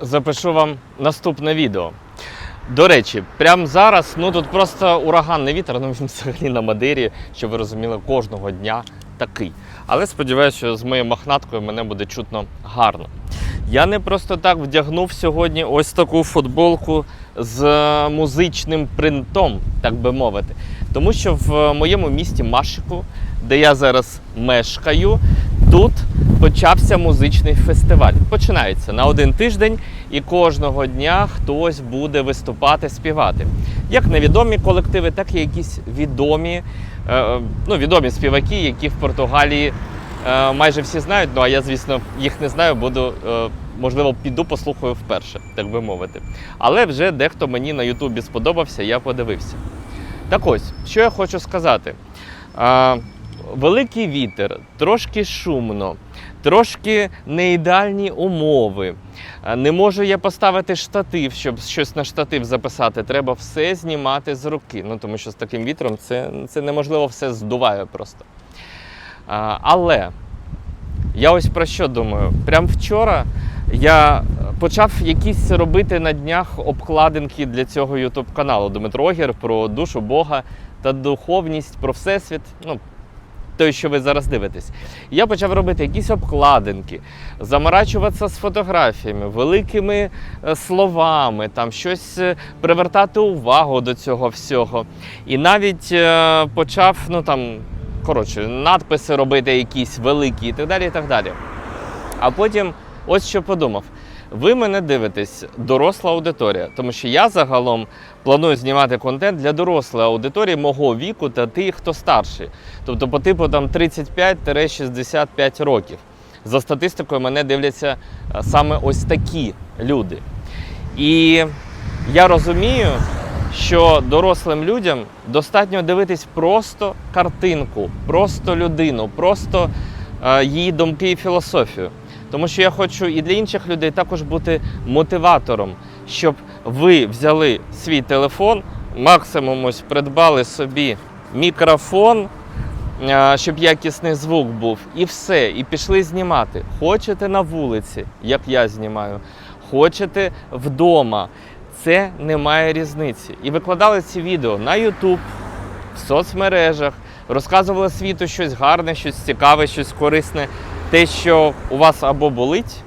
запишу вам наступне відео. До речі, прямо зараз ну тут просто ураганний вітер, ну він взагалі на Мадирі, щоб ви розуміли, кожного дня такий. Але сподіваюся, що з моєю мохнаткою мене буде чутно гарно. Я не просто так вдягнув сьогодні ось таку футболку з музичним принтом, так би мовити. Тому що в моєму місті Машику, де я зараз мешкаю, тут почався музичний фестиваль. Починається на один тиждень, і кожного дня хтось буде виступати, співати. Як невідомі колективи, так і якісь відомі, е, ну, відомі співаки, які в Португалії е, майже всі знають. Ну а я, звісно, їх не знаю, буду. е, Можливо, піду послухаю вперше, так би мовити. Але вже дехто мені на Ютубі сподобався, я подивився. Так ось, що я хочу сказати. Великий вітер, трошки шумно, трошки не ідеальні умови. Не можу я поставити штатив, щоб щось на штатив записати. Треба все знімати з руки. Ну тому що з таким вітром це, це неможливо все здуває просто. А, але я ось про що думаю? Прям вчора я почав якісь робити на днях обкладинки для цього YouTube каналу Дмитро Огір про душу Бога та духовність, про всесвіт. Ну, той, що ви зараз дивитесь. Я почав робити якісь обкладинки, заморачуватися з фотографіями, великими е, словами, там щось е, привертати увагу до цього всього. І навіть е, почав, ну там, коротше, надписи робити якісь великі і так далі. і так далі. А потім ось що подумав. Ви мене дивитесь, доросла аудиторія, тому що я загалом планую знімати контент для дорослої аудиторії мого віку та тих, хто старший. Тобто по типу там 35-65 років. За статистикою мене дивляться е, саме ось такі люди. І я розумію, що дорослим людям достатньо дивитись просто картинку, просто людину, просто е, її думки і філософію. Тому що я хочу і для інших людей також бути мотиватором, щоб ви взяли свій телефон, максимум ось придбали собі мікрофон, щоб якісний звук був, і все, і пішли знімати. Хочете на вулиці, як я знімаю, хочете вдома. Це не має різниці. І викладали ці відео на YouTube, в соцмережах, розказували світу щось гарне, щось цікаве, щось корисне. Те, що у вас або болить,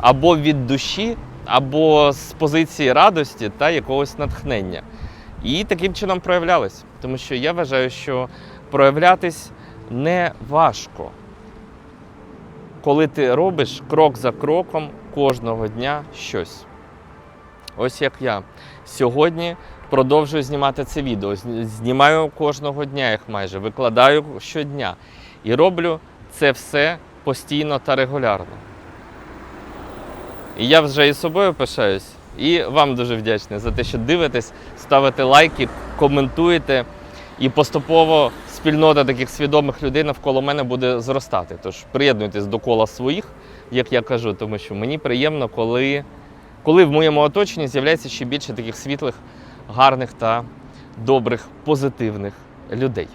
або від душі, або з позиції радості та якогось натхнення. І таким чином проявлялись. Тому що я вважаю, що проявлятись не важко, коли ти робиш крок за кроком кожного дня щось. Ось як я. Сьогодні продовжую знімати це відео. Знімаю кожного дня їх майже, викладаю щодня. І роблю це все постійно та регулярно. І я вже і собою пишаюсь, і вам дуже вдячний за те, що дивитесь, ставите лайки, коментуєте. І поступово спільнота таких свідомих людей навколо мене буде зростати. Тож приєднуйтесь до кола своїх, як я кажу, тому що мені приємно, коли, коли в моєму оточенні з'являється ще більше таких світлих, гарних та добрих, позитивних людей.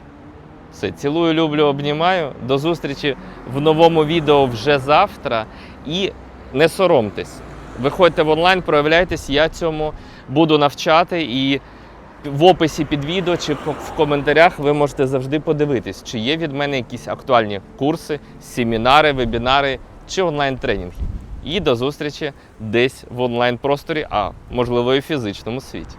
Все, цілую, люблю, обнімаю. До зустрічі в новому відео вже завтра. І не соромтесь. Виходьте в онлайн, проявляйтесь, я цьому буду навчати. І в описі під відео чи в коментарях ви можете завжди подивитись, чи є від мене якісь актуальні курси, семінари, вебінари чи онлайн-тренінги. І до зустрічі десь в онлайн-просторі, а можливо і в фізичному світі.